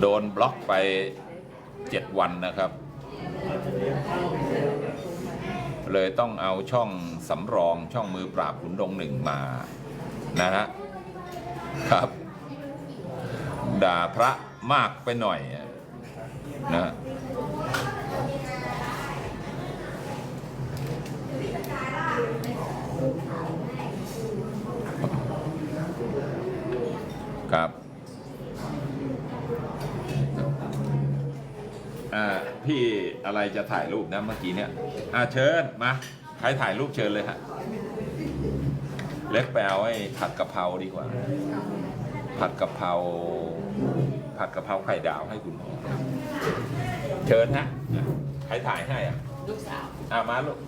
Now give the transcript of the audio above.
โดนบล็อกไปเจ็ดวันนะครับ เลยต้องเอาช่องสำรองช่องมือปราบขุนดงหนึ่งมานะฮะครับ ด่าพระมากไปหน่อยนะครับ อ่าพี่อะไรจะถ่ายรูปนะเมื่อกี้เนี่ยอ่าเชิญมาใครถ่ายรูปเชิญเลยฮะเล็กไปเอาไอ้ผัดกะเพราดีกว่า ผัดกะเพราผัดกะเพราไข่ดาวให้คุณหมอเชิญฮะอะใครถ่ายให้อะลูกสาวอ่ามาลูก